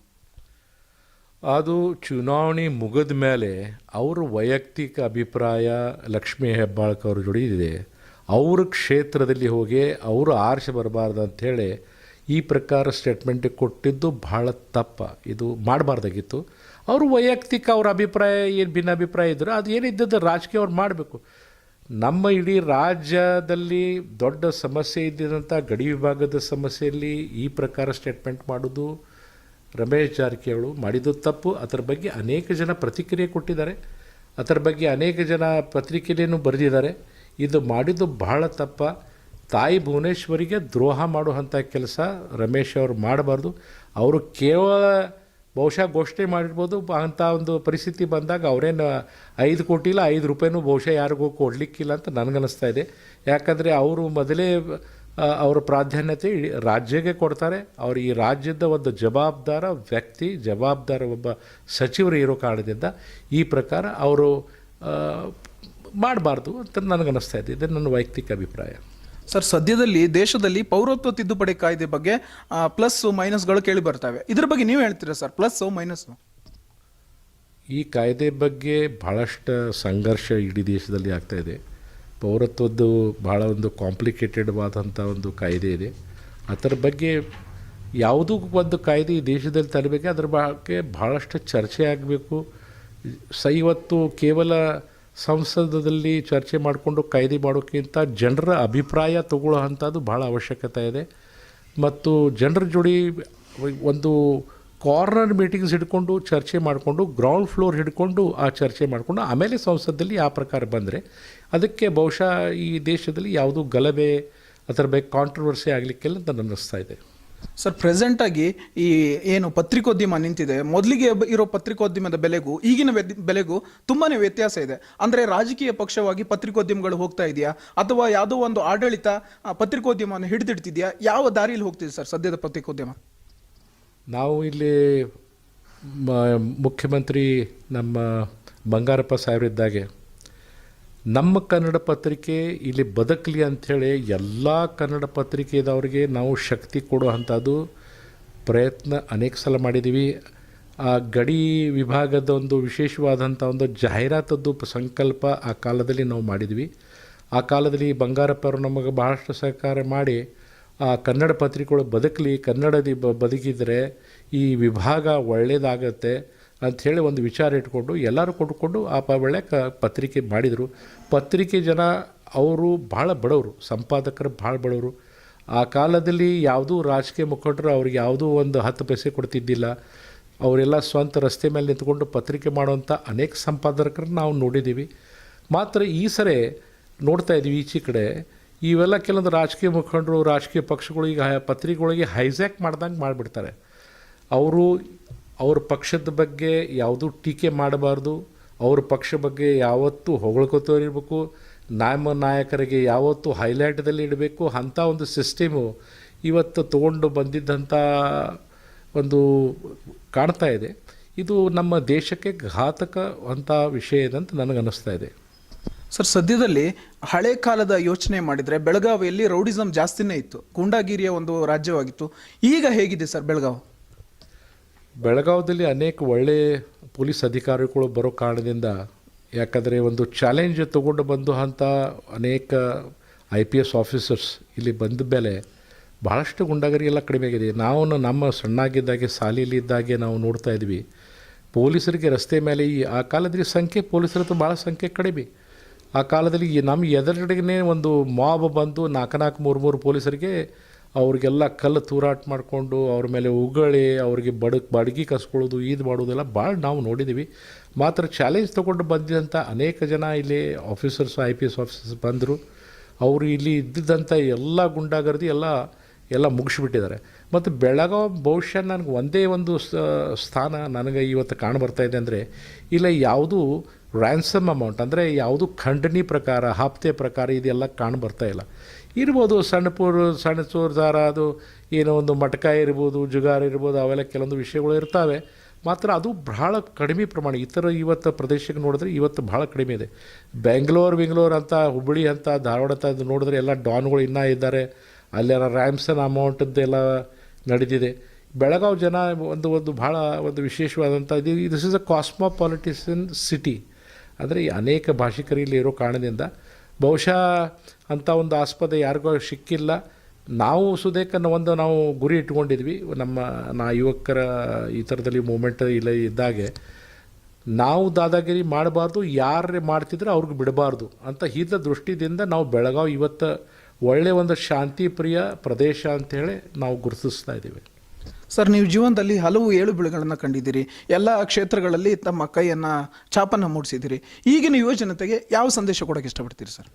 ಅದು ಚುನಾವಣೆ ಮುಗಿದ ಮೇಲೆ ಅವರ ವೈಯಕ್ತಿಕ ಅಭಿಪ್ರಾಯ ಲಕ್ಷ್ಮೀ ಹೆಬ್ಬಾಳ್ಕ ಅವ್ರ ಜೋಡಿ ಇದೆ. ಅವ್ರ ಕ್ಷೇತ್ರದಲ್ಲಿ ಹೋಗಿ ಅವರು ಆರ್ಶ ಬರಬಾರ್ದು ಅಂಥೇಳಿ ಈ ಪ್ರಕಾರ ಸ್ಟೇಟ್ಮೆಂಟ್ ಕೊಟ್ಟಿದ್ದು ಭಾಳ ತಪ್ಪ. ಇದು ಮಾಡಬಾರ್ದಾಗಿತ್ತು. ಅವರು ವೈಯಕ್ತಿಕ ಅವ್ರ ಅಭಿಪ್ರಾಯ ಏನು ಭಿನ್ನಾಭಿಪ್ರಾಯ ಇದ್ದರು ಅದು ಏನಿದ್ದದ್ದು ರಾಜಕೀಯ ಅವ್ರು ಮಾಡಬೇಕು. ನಮ್ಮ ಇಡೀ ರಾಜ್ಯದಲ್ಲಿ ದೊಡ್ಡ ಸಮಸ್ಯೆ ಇದ್ದಿದ್ದಂಥ ಗಡಿ ವಿಭಾಗದ ಸಮಸ್ಯೆಯಲ್ಲಿ ಈ ಪ್ರಕಾರ ಸ್ಟೇಟ್ಮೆಂಟ್ ಮಾಡೋದು ರಮೇಶ್ ಜಾರಕಿಹೊಳಿ ಮಾಡಿದ್ದು ತಪ್ಪು. ಅದರ ಬಗ್ಗೆ ಅನೇಕ ಜನ ಪ್ರತಿಕ್ರಿಯೆ ಕೊಟ್ಟಿದ್ದಾರೆ. ಅದರ ಬಗ್ಗೆ ಅನೇಕ ಜನ ಪತ್ರಿಕೆಯನ್ನು ಬರೆದಿದ್ದಾರೆ. ಇದು ಮಾಡಿದ್ದು ಬಹಳ ತಪ್ಪ. ತಾಯಿ ಭುವನೇಶ್ವರಿಗೆ ದ್ರೋಹ ಮಾಡುವಂಥ ಕೆಲಸ ರಮೇಶ್ ಅವರು ಮಾಡಬಾರ್ದು. ಅವರು ಕೇವಲ ಬಹುಶಃ ಘೋಷಣೆ ಮಾಡಿರ್ಬೋದು. ಅಂಥ ಒಂದು ಪರಿಸ್ಥಿತಿ ಬಂದಾಗ ಅವರೇನು ಐದು ಕೋಟಿ ಇಲ್ಲ, ಐದು ರೂಪಾಯಿನೂ ಬಹುಶಃ ಯಾರಿಗೂ ಕೊಡಲಿಕ್ಕಿಲ್ಲ ಅಂತ ನನಗನ್ನಿಸ್ತಾ ಇದೆ. ಯಾಕಂದರೆ ಅವರು ಮೊದಲೇ ಅವರ ಪ್ರಾಧಾನ್ಯತೆ ಇಡೀ ರಾಜ್ಯಕ್ಕೆ ಕೊಡ್ತಾರೆ. ಅವರು ಈ ರಾಜ್ಯದ ಒಂದು ಜವಾಬ್ದಾರ ವ್ಯಕ್ತಿ ಜವಾಬ್ದಾರ ಒಬ್ಬ ಸಚಿವರು ಇರೋ ಕಾರಣದಿಂದ ಈ ಪ್ರಕಾರ ಅವರು ಮಾಡಬಾರ್ದು ಅಂತ ನನಗನ್ನಿಸ್ತಾ ಇದೆ. ಇದು ನನ್ನ ವೈಯಕ್ತಿಕ ಅಭಿಪ್ರಾಯ. ಸರ್ ಸದ್ಯದಲ್ಲಿ ದೇಶದಲ್ಲಿ ಪೌರತ್ವ ತಿದ್ದುಪಡಿ ಕಾಯ್ದೆ ಬಗ್ಗೆ ಪ್ಲಸ್ ಮೈನಸ್ಗಳು ಕೇಳಿ ಬರ್ತವೆ. ಇದ್ರ ಬಗ್ಗೆ ನೀವು ಹೇಳ್ತೀರಾ ಸರ್ ಪ್ಲಸ್ ಮೈನಸ್ ಈ ಕಾಯ್ದೆ ಬಗ್ಗೆ ಬಹಳಷ್ಟು ಸಂಘರ್ಷ ಇಡೀ ದೇಶದಲ್ಲಿ ಆಗ್ತಾ ಇದೆ. ಪೌರತ್ವದ್ದು ಭಾಳ ಒಂದು ಕಾಂಪ್ಲಿಕೇಟೆಡ್ವಾದಂಥ ಒಂದು ಕಾಯ್ದೆ ಇದೆ. ಅದರ ಬಗ್ಗೆ ಯಾವುದೂ ಒಂದು ಕಾಯ್ದೆ ಈ ದೇಶದಲ್ಲಿ ತರಬೇಕು, ಅದ್ರ ಬಗ್ಗೆ ಭಾಳಷ್ಟು ಚರ್ಚೆ ಆಗಬೇಕು. ಸ, ಇವತ್ತು ಕೇವಲ ಸಂಸದದಲ್ಲಿ ಚರ್ಚೆ ಮಾಡಿಕೊಂಡು ಕಾಯ್ದೆ ಮಾಡೋಕ್ಕಿಂತ ಜನರ ಅಭಿಪ್ರಾಯ ತಗೊಳ್ಳೋ ಅಂಥದ್ದು ಭಾಳ ಅವಶ್ಯಕತೆ ಇದೆ. ಮತ್ತು ಜನರ ಜೋಡಿ ಒಂದು ಕಾರ್ನರ್ ಮೀಟಿಂಗ್ಸ್ ಹಿಡ್ಕೊಂಡು ಚರ್ಚೆ ಮಾಡಿಕೊಂಡು, ಗ್ರೌಂಡ್ ಫ್ಲೋರ್ ಹಿಡ್ಕೊಂಡು ಆ ಚರ್ಚೆ ಮಾಡಿಕೊಂಡು, ಆಮೇಲೆ ಸಂಸದದಲ್ಲಿ ಆ ಪ್ರಕಾರ ಬಂದರೆ ಅದಕ್ಕೆ ಬಹುಶಃ ಈ ದೇಶದಲ್ಲಿ ಯಾವುದು ಗಲಭೆ ಅದರ ಬಗ್ಗೆ ಕಾಂಟ್ರವರ್ಸಿ ಆಗಲಿಕ್ಕೆಲ್ಲ ಅಂತ ಅನ್ನಿಸ್ತಾ ಇದೆ. ಸರ್ ಪ್ರೆಸೆಂಟಾಗಿ ಈ ಏನು ಪತ್ರಿಕೋದ್ಯಮ ನಿಂತಿದೆ ಮೊದಲಿಗೆ ಇರೋ ಪತ್ರಿಕೋದ್ಯಮದ ಬೆಲೆಗೂ ಈಗಿನ ಬೆಲೆಗೂ ತುಂಬಾ ವ್ಯತ್ಯಾಸ ಇದೆ. ಅಂದರೆ ರಾಜಕೀಯ ಪಕ್ಷವಾಗಿ ಪತ್ರಿಕೋದ್ಯಮಗಳು ಹೋಗ್ತಾ ಇದೆಯಾ? ಅಥವಾ ಯಾವುದೋ ಒಂದು ಆಡಳಿತ ಪತ್ರಿಕೋದ್ಯಮವನ್ನು ಹಿಡಿದಿಡ್ತಿದೆಯಾ? ಯಾವ ದಾರಿಯಲ್ಲಿ ಹೋಗ್ತಿದೆ ಸರ್ ಸದ್ಯದ ಪತ್ರಿಕೋದ್ಯಮ? ನಾವು ಇಲ್ಲಿ ಮುಖ್ಯಮಂತ್ರಿ ನಮ್ಮ ಬಂಗಾರಪ್ಪ ಸಾಹೇಬರಿದ್ದಾಗೆ ನಮ್ಮ ಕನ್ನಡ ಪತ್ರಿಕೆ ಇಲ್ಲಿ ಬದುಕಲಿ ಅಂಥೇಳಿ ಎಲ್ಲ ಕನ್ನಡ ಪತ್ರಿಕೆದವ್ರಿಗೆ ನಾವು ಶಕ್ತಿ ಕೊಡೋ ಅಂಥದ್ದು ಪ್ರಯತ್ನ ಅನೇಕ ಸಲ ಮಾಡಿದ್ದೀವಿ. ಆ ಗಡಿ ವಿಭಾಗದ ಒಂದು ವಿಶೇಷವಾದಂಥ ಒಂದು ಜಾಹೀರಾತದ್ದು ಸಂಕಲ್ಪ ಆ ಕಾಲದಲ್ಲಿ ನಾವು ಮಾಡಿದ್ವಿ. ಆ ಕಾಲದಲ್ಲಿ ಬಂಗಾರಪ್ಪ ಅವರು ನಮಗೆ ಬಹಳಷ್ಟು ಸಹಕಾರ ಮಾಡಿ ಆ ಕನ್ನಡ ಪತ್ರಿಕೆಗಳು ಬದುಕಲಿ ಕನ್ನಡದಿ ಬದುಕಿದರೆ ಈ ವಿಭಾಗ ಒಳ್ಳೆಯದಾಗತ್ತೆ ಅಂಥೇಳಿ ಒಂದು ವಿಚಾರ ಇಟ್ಕೊಂಡು ಎಲ್ಲರೂ ಕೊಟ್ಟುಕೊಂಡು ಆ ಒಳ್ಳೆ ಕ ಪತ್ರಿಕೆ ಮಾಡಿದರು. ಪತ್ರಿಕೆ ಜನ ಅವರು ಭಾಳ ಬಡವರು, ಸಂಪಾದಕರು ಭಾಳ ಬಡವರು. ಆ ಕಾಲದಲ್ಲಿ ಯಾವುದೂ ರಾಜಕೀಯ ಮುಖಂಡರು ಅವ್ರಿಗೆ ಯಾವುದೂ ಒಂದು ಹತ್ತು ಪೈಸೆ ಕೊಡ್ತಿದ್ದಿಲ್ಲ. ಅವರೆಲ್ಲ ಸ್ವಂತ ರಸ್ತೆ ಮೇಲೆ ನಿಂತ್ಕೊಂಡು ಪತ್ರಿಕೆ ಮಾಡುವಂಥ ಅನೇಕ ಸಂಪಾದಕರನ್ನ ನಾವು ನೋಡಿದ್ದೀವಿ. ಮಾತ್ರ ಈ ಸರಿ ನೋಡ್ತಾ ಇದ್ದೀವಿ ಈಚೆ ಕಡೆ, ಇವೆಲ್ಲ ಕೆಲವೊಂದು ರಾಜಕೀಯ ಮುಖಂಡರು, ರಾಜಕೀಯ ಪಕ್ಷಗಳು ಈಗ ಪತ್ರಿಕೆಗಳಿಗೆ ಹೈಜ್ಯಾಕ್ ಮಾಡ್ದಂಗೆ ಮಾಡಿಬಿಡ್ತಾರೆ. ಅವರು ಅವ್ರ ಪಕ್ಷದ ಬಗ್ಗೆ ಯಾವುದೂ ಟೀಕೆ ಮಾಡಬಾರ್ದು. ಅವ್ರ ಪಕ್ಷ ಬಗ್ಗೆ ಯಾವತ್ತೂ ಹೊಗಳ್ಕೊತೋರಿರ್ಬೇಕು ನಮ್ಮ ನಾಯಕರಿಗೆ ಯಾವತ್ತೂ ಹೈಲೈಟ್ದಲ್ಲಿ ಇಡಬೇಕು. ಅಂಥ ಒಂದು ಸಿಸ್ಟಮು ಇವತ್ತು ತೊಗೊಂಡು ಬಂದಿದ್ದಂಥ ಒಂದು ಕಾಣ್ತಾ ಇದೆ. ಇದು ನಮ್ಮ ದೇಶಕ್ಕೆ ಘಾತಕ ಅಂತ ವಿಷಯ ಇದೆ ಅಂತ ನನಗನ್ನಿಸ್ತಾ ಇದೆ. ಸರ್, ಸದ್ಯದಲ್ಲಿ ಹಳೆ ಕಾಲದ ಯೋಚನೆ ಮಾಡಿದರೆ ಬೆಳಗಾವಿಯಲ್ಲಿ ರೌಡಿಸಮ್ ಜಾಸ್ತಿನೇ ಇತ್ತು. ಗೂಂಡಾಗಿರಿಯ ಒಂದು ರಾಜ್ಯವಾಗಿತ್ತು. ಈಗ ಹೇಗಿದೆ ಸರ್ ಬೆಳಗಾವಿ? ಬೆಳಗಾವದಲ್ಲಿ ಅನೇಕ ಒಳ್ಳೆಯ ಪೊಲೀಸ್ ಅಧಿಕಾರಿಗಳು ಬರೋ ಕಾರಣದಿಂದ ಯಾಕಂದರೆ ಒಂದು ಚಾಲೆಂಜ್ ತಗೊಂಡು ಬಂದು ಅಂಥ ಅನೇಕ ಐ ಪಿ ಎಸ್ ಆಫೀಸರ್ಸ್ ಇಲ್ಲಿ ಬಂದ ಮೇಲೆ ಭಾಳಷ್ಟು ಗುಂಡಾಗರಿ ಎಲ್ಲ ಕಡಿಮೆ ಆಗಿದೆ. ನಾವು ನಮ್ಮ ಸಣ್ಣಾಗಿದ್ದಾಗೆ ಶಾಲೆಯಲ್ಲಿದ್ದಾಗೆ ನಾವು ನೋಡ್ತಾ ಇದ್ವಿ. ಪೊಲೀಸರಿಗೆ ರಸ್ತೆ ಮೇಲೆ ಈ, ಆ ಕಾಲದಲ್ಲಿ ಸಂಖ್ಯೆ, ಪೊಲೀಸರ ಹತ್ರ ಭಾಳ ಸಂಖ್ಯೆ ಕಡಿಮೆ. ಆ ಕಾಲದಲ್ಲಿ ನಮ್ಮ ಎದುರುಗಡೆಗೆ ಒಂದು ಮಾಬ್ ಬಂದು ನಾಲ್ಕು ನಾಲ್ಕು ಮೂರು ಮೂರು ಪೊಲೀಸರಿಗೆ ಅವ್ರಿಗೆಲ್ಲ ಕಲ್ಲು ತೂರಾಟ ಮಾಡಿಕೊಂಡು ಅವ್ರ ಮೇಲೆ ಉಗಳಿ, ಅವ್ರಿಗೆ ಬಡಕ್, ಬಡಗಿ ಕಸ್ಕೊಳ್ಳೋದು, ಈದ್ ಮಾಡೋದೆಲ್ಲ ಭಾಳ ನಾವು ನೋಡಿದ್ದೀವಿ ಮಾತ್ರ ಚಾಲೆಂಜ್ ತೊಗೊಂಡು ಬಂದಿದ್ದಂಥ ಅನೇಕ ಜನ ಇಲ್ಲಿ officers I P S officers ಬಂದರು. ಅವರು ಇಲ್ಲಿ ಇದ್ದಿದ್ದಂಥ ಎಲ್ಲ ಗುಂಡಾಗರ್ದಿ ಎಲ್ಲ ಎಲ್ಲ ಮುಗಿಸ್ಬಿಟ್ಟಿದ್ದಾರೆ. ಮತ್ತು ಬೆಳಗಾವ್ ಬಹುಶಃ ನನಗೆ ಒಂದೇ ಒಂದು ಸ್ಥಾನ ನನಗೆ ಇವತ್ತು ಕಾಣಬರ್ತಾ ಇದೆ ಅಂದರೆ, ಇಲ್ಲ ಯಾವುದು ರ್ಯಾನ್ಸಮ್ ಅಮೌಂಟ್ ಅಂದರೆ ಯಾವುದು ಖಂಡನಿ ಪ್ರಕಾರ, ಹಾಪ್ತೆ ಪ್ರಕಾರ ಇದೆಲ್ಲ ಕಾಣಬರ್ತಾ ಇಲ್ಲ. ಇರ್ಬೋದು, ಸಣ್ಣ ಪೂರ್, ಸಣ್ಣ ಚೂರ್ದಾರ ಅದು ಏನೋ ಒಂದು ಮಟಕ ಇರ್ಬೋದು, ಜುಗಾರ್ ಇರ್ಬೋದು, ಅವೆಲ್ಲ ಕೆಲವೊಂದು ವಿಷಯಗಳು ಇರ್ತವೆ. ಮಾತ್ರ ಅದು ಬಹಳ ಕಡಿಮೆ ಪ್ರಮಾಣ. ಇತರ ಇವತ್ತು ಪ್ರದೇಶಕ್ಕೆ ನೋಡಿದ್ರೆ ಇವತ್ತು ಭಾಳ ಕಡಿಮೆ ಇದೆ. ಬೆಂಗಳೂರು ಬೆಂಗಳೂರು ಅಂತ, ಹುಬ್ಬಳ್ಳಿ ಅಂತ, ಧಾರವಾಡ ಅಂತ ಅದು ನೋಡಿದ್ರೆ ಎಲ್ಲ ಡಾನ್ಗಳು ಇನ್ನೂ ಇದ್ದಾರೆ. ಅಲ್ಲೆಲ್ಲ ರ್ಯಾಮ್ಸನ್ ಅಮೌಂಟದ್ದೆಲ್ಲ ನಡೆದಿದೆ. ಬೆಳಗಾವಿ ಜನ ಒಂದು ಒಂದು ಭಾಳ ಒಂದು ವಿಶೇಷವಾದಂಥ ಇದು this is a cosmopolitan city ಅಂದರೆ ಅನೇಕ ಭಾಷಿಕರಿಲ್ಲಿ ಇರೋ ಕಾರಣದಿಂದ ಬಹುಶಃ ಅಂಥ ಒಂದು ಆಸ್ಪದ ಯಾರಿಗೂ ಸಿಕ್ಕಿಲ್ಲ. ನಾವು ಸುದೇಕನ್ನು ಒಂದು ನಾವು ಗುರಿ ಇಟ್ಕೊಂಡಿದ್ವಿ. ನಮ್ಮ, ನಾ ಯುವಕರ ಈ ಥರದಲ್ಲಿ ಮೂಮೆಂಟ್ ಇಲ್ಲ ಇದ್ದಾಗೆ. ನಾವು ದಾದಾಗಿರಿ ಮಾಡಬಾರ್ದು ಯಾರೇ ಮಾಡ್ತಿದ್ರೆ ಅವ್ರಿಗೆ ಬಿಡಬಾರ್ದು ಅಂತ ಹಿತ ದೃಷ್ಟಿದಿಂದ ನಾವು ಬೆಳಗಾವಿ ಇವತ್ತು ಒಳ್ಳೆಯ ಒಂದು ಶಾಂತಿ ಪ್ರಿಯ ಪ್ರದೇಶ ಅಂತೇಳಿ ನಾವು ಗುರುತಿಸ್ತಾ ಇದ್ದೀವಿ. ಸರ್, ನೀವು ಜೀವನದಲ್ಲಿ ಹಲವು ಏಳು ಬೀಳುಗಳನ್ನು ಕಂಡಿದ್ದೀರಿ. ಎಲ್ಲ ಕ್ಷೇತ್ರಗಳಲ್ಲಿ ತಮ್ಮ ಕೈಯನ್ನು ಛಾಪನ್ನು ಮೂಡಿಸಿದ್ದೀರಿ. ಈಗಿನ ಯುವ ಜನತೆಗೆ ಯಾವ ಸಂದೇಶ ಕೊಡೋಕೆ ಇಷ್ಟಪಡ್ತೀರಿ ಸರ್?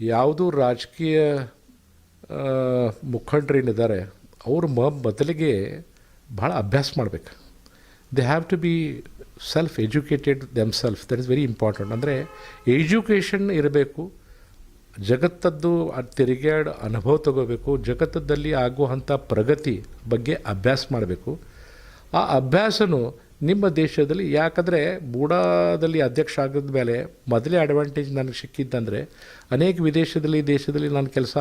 ಯಾವುದು ರಾಜಕೀಯ ಮುಖಂಡರೇನಿದ್ದಾರೆ ಅವರು ಮ ಮೊದಲಿಗೆ ಭಾಳ ಅಭ್ಯಾಸ ಮಾಡಬೇಕು. They have to be self educated them self that is very important ಅಂದರೆ ಎಜುಕೇಷನ್ ಇರಬೇಕು ಜಗತ್ತದ್ದು ತೆರಿಗೆ ತಿರುಗಾಡ್ ಅನುಭವ ತಗೋಬೇಕು ಜಗತ್ತದಲ್ಲಿ ಆಗುವಂಥ ಪ್ರಗತಿ ಬಗ್ಗೆ ಅಭ್ಯಾಸ ಮಾಡಬೇಕು. ಆ ಅಭ್ಯಾಸನೂ ನಿಮ್ಮ ದೇಶದಲ್ಲಿ, ಯಾಕಂದರೆ ಬೂಡಾದಲ್ಲಿ ಅಧ್ಯಕ್ಷ ಆಗಿದ ಮೇಲೆ ಮೊದಲೇ ಅಡ್ವಾಂಟೇಜ್ ನನಗೆ ಸಿಕ್ಕಿದ್ದಂದರೆ ಅನೇಕ ವಿದೇಶದಲ್ಲಿ ದೇಶದಲ್ಲಿ ನಾನು ಕೆಲಸ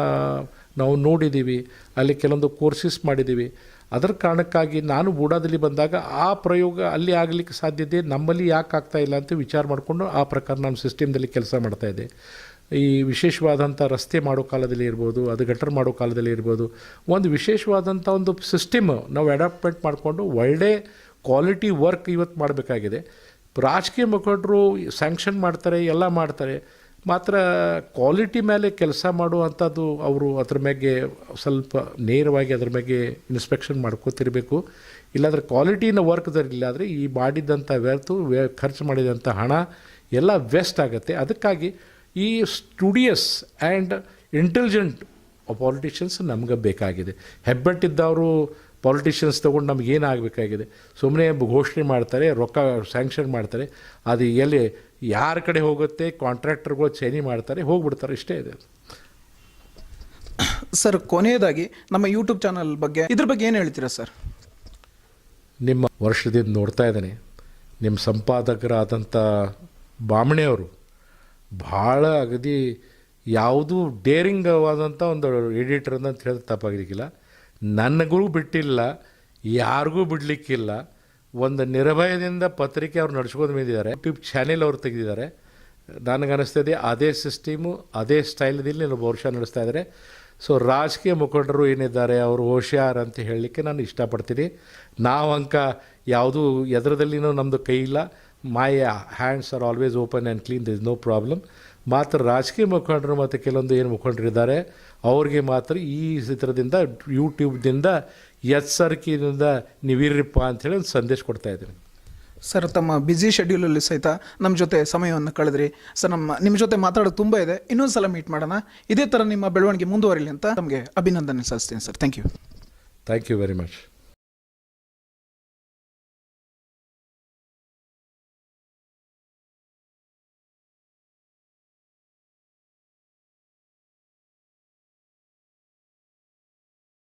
ನಾವು ನೋಡಿದ್ದೀವಿ, ಅಲ್ಲಿ ಕೆಲವೊಂದು ಕೋರ್ಸಸ್ ಮಾಡಿದ್ದೀವಿ. ಅದರ ಕಾರಣಕ್ಕಾಗಿ ನಾನು ಬೂಡಾದಲ್ಲಿ ಬಂದಾಗ ಆ ಪ್ರಯೋಗ ಅಲ್ಲಿ ಆಗಲಿಕ್ಕೆ ಸಾಧ್ಯತೆ, ನಮ್ಮಲ್ಲಿ ಯಾಕೆ ಆಗ್ತಾ ಇಲ್ಲ ಅಂತ ವಿಚಾರ ಮಾಡಿಕೊಂಡು ಆ ಪ್ರಕಾರ ನಾನು ಸಿಸ್ಟಮ್ದಲ್ಲಿ ಕೆಲಸ ಮಾಡ್ತಾಯಿದ್ದೆ ಈ ವಿಶೇಷವಾದಂಥ ರಸ್ತೆ ಮಾಡೋ ಕಾಲದಲ್ಲಿ ಇರ್ಬೋದು, ಅದು ಗಟರ್ ಮಾಡೋ ಕಾಲದಲ್ಲಿ ಇರ್ಬೋದು, ಒಂದು ವಿಶೇಷವಾದಂಥ ಒಂದು ಸಿಸ್ಟಮ್ ನಾವು ಅಡಾಪ್ಟ್ಮೆಂಟ್ ಮಾಡಿಕೊಂಡು ಒಳ್ಳೆ ಕ್ವಾಲಿಟಿ ವರ್ಕ್ ಇವತ್ತು ಮಾಡಬೇಕಾಗಿದೆ. ರಾಜಕೀಯ ಮುಖಂಡರು ಸ್ಯಾಂಕ್ಷನ್ ಮಾಡ್ತಾರೆ, ಎಲ್ಲ ಮಾಡ್ತಾರೆ. ಮಾತ್ರ ಕ್ವಾಲಿಟಿ ಮೇಲೆ ಕೆಲಸ ಮಾಡುವಂಥದ್ದು ಅವರು ಅದ್ರ ಮ್ಯಾಗೆ ಸ್ವಲ್ಪ ನೇರವಾಗಿ ಅದ್ರ ಮ್ಯಾಗೆ ಇನ್ಸ್ಪೆಕ್ಷನ್ ಮಾಡ್ಕೋತಿರಬೇಕು. ಇಲ್ಲಾಂದ್ರೆ ಕ್ವಾಲಿಟಿನ ವರ್ಕ್ ಇಲ್ಲಾಂದರೆ ಈ ಮಾಡಿದಂಥ ವ್ಯರ್ತು, ವ್ಯ ಖರ್ಚು ಮಾಡಿದಂಥ ಹಣ ಎಲ್ಲ ವೇಸ್ಟ್ ಆಗುತ್ತೆ. ಅದಕ್ಕಾಗಿ ಈ ಸ್ಟುಡಿಯಸ್ ಆ್ಯಂಡ್ ಇಂಟೆಲಿಜೆಂಟ್ ಪಾಲಿಟಿಷಿಯನ್ಸ್ ನಮ್ಗೆ ಬೇಕಾಗಿದೆ. ಹೆಬ್ಬೆಟ್ಟಿದ್ದವರು ಪಾಲಿಟಿಷಿಯನ್ಸ್ ತೊಗೊಂಡು ನಮ್ಗೆ ಏನಾಗಬೇಕಾಗಿದೆ ಸುಮ್ಮನೆ ಘೋಷಣೆ ಮಾಡ್ತಾರೆ ರೊಕ್ಕ ಸ್ಯಾಂಕ್ಷನ್ ಮಾಡ್ತಾರೆ. ಅದು ಎಲ್ಲಿ ಯಾರ ಕಡೆ ಹೋಗುತ್ತೆ? ಕಾಂಟ್ರಾಕ್ಟರ್ಗಳು ಚೈನಿ ಮಾಡ್ತಾರೆ ಹೋಗ್ಬಿಡ್ತಾರೆ ಇಷ್ಟೇ ಇದೆ. ಸರ್ ಕೊನೆಯದಾಗಿ ನಮ್ಮ ಯೂಟ್ಯೂಬ್ ಚಾನಲ್ ಬಗ್ಗೆ ಇದ್ರ ಬಗ್ಗೆ ಏನು ಹೇಳ್ತೀರಾ ಸರ್? ನಿಮ್ಮ ವರ್ಷದಿಂದ ನೋಡ್ತಾ ಇದ್ದೇನೆ. ನಿಮ್ಮ ಸಂಪಾದಕರಾದಂಥ ಬಾಮಣೆಯವರು ಭಾಳ ಅಗದಿ ಯಾವುದೂ ಡೇರಿಂಗವಾದಂಥ ಒಂದು ಎಡಿಟರ್ ಅಂತ ಹೇಳಿದ್ರೆ ತಪ್ಪಾಗಿದ್ದಕ್ಕಿಲ್ಲ ನನಗೂ ಬಿಟ್ಟಿಲ್ಲ, ಯಾರಿಗೂ ಬಿಡಲಿಕ್ಕಿಲ್ಲ. ಒಂದು ನಿರ್ಭಯದಿಂದ ಪತ್ರಿಕೆ ಅವ್ರು ನಡ್ಸ್ಕೊಂಡು ಬಂದಿದ್ದಾರೆ. ಯೂಟ್ಯೂಬ್ ಚಾನೆಲ್ ಅವ್ರು ತೆಗೆದಿದ್ದಾರೆ. ನನಗನ್ನಿಸ್ತದೆ ಅದೇ ಸಿಸ್ಟಮು, ಅದೇ ಸ್ಟೈಲದಲ್ಲಿ ನಾವು ವರ್ಷ ನಡೆಸ್ತಾ ಇದ್ದಾರೆ. ಸೊ ರಾಜಕೀಯ ಮುಖಂಡರು ಏನಿದ್ದಾರೆ, ಅವರು ಹೋಶ್ಯಾರ್ ಅಂತ ಹೇಳಲಿಕ್ಕೆ ನಾನು ಇಷ್ಟಪಡ್ತೀನಿ. ನಾವು ಅಂಕ ಯಾವುದೂ ಎದುರದಲ್ಲಿನೂ ನಮ್ಮದು ಕೈ ಇಲ್ಲ. My hands are always open and clean this no problem ಮಾತ್ರ ರಾಜಕೀಯ ಮುಖಂಡರು ಮತ್ತು ಕೆಲವೊಂದು ಏನು ಮುಖಂಡರಿದ್ದಾರೆ ಅವ್ರಿಗೆ ಮಾತ್ರ ಈ ಚಿತ್ರದಿಂದ ಯೂಟ್ಯೂಬ್ದಿಂದ ಎಚ್ಚರಿಕೆಯಿಂದ ನೀವಿರ್ರಿಪ್ಪ ಅಂಥೇಳಿ ಒಂದು ಸಂದೇಶ ಕೊಡ್ತಾ ಇದ್ದೀನಿ. ಸರ್ ತಮ್ಮ ಬ್ಯುಸಿ ಶೆಡ್ಯೂಲಲ್ಲಿ ಸಹಿತ ನಮ್ಮ ಜೊತೆ ಸಮಯವನ್ನು ಕಳೆದ್ರಿ. ಸರ್ ನಮ್ಮ ನಿಮ್ಮ ಜೊತೆ ಮಾತಾಡೋದು ತುಂಬ ಇದೆ. ಇನ್ನೊಂದು ಸಲ ಮೀಟ್ ಮಾಡೋಣ. ಇದೇ ಥರ ನಿಮ್ಮ ಬೆಳವಣಿಗೆ ಮುಂದುವರಿಲಿ ಅಂತ ನಮಗೆ ಅಭಿನಂದನೆ ಸಲ್ಲಿಸ್ತೀನಿ sir. Thank you thank you very much